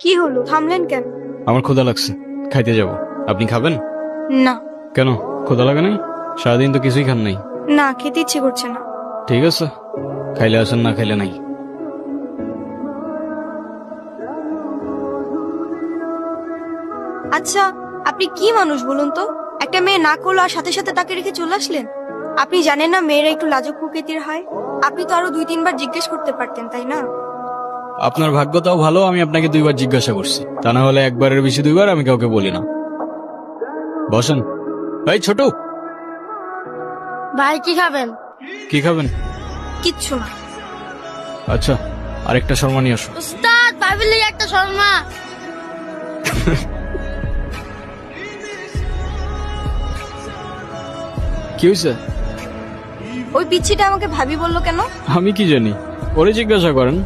কি হলো? থামলেন কেন? আমার ক্ষুধা লাগছে। খাইতে যাব। আপনি খাবেন? না। কেন? ক্ষুধা লাগে নাই? সারাদিন তো কিছুই খান নাই। না খেতে ইচ্ছে করছে না। ঠিক আছে। খাইলে আসেন না খাইলে নাই। আচ্ছা আপনি কি মানুষ বলুন তো? একটা মেয়ে না করল আর সাথে সাথে তাকে রেখে চলে আসলেন? আপনি জানেন না মেয়েরা একটু লাজুক প্রকৃতির হয়? আপনি তো আরও দুই তিনবার জিজ্ঞেস করতে পারতেন তাই না? আপনার ভাগ্যটাও ভালো আমি আপনাকে দুইবার জিজ্ঞাসা করছি। তা না হলে একবারের বেশি দুইবার আমি কাউকে বলি না। বসেন। ভাই ছোট! ভাই কি খাবেন? কি খাবেন? কিচ্ছু না। আচ্ছা আরেকটা শর্মা নিয়ে আসো। উস্তাদ ভাবির একটা শর্মা। কি হয়েছে ওই পিচ্ছিটা আমাকে ভাবি বলল কেন? আমি কি জানি? ওরে জিজ্ঞাসা করেন।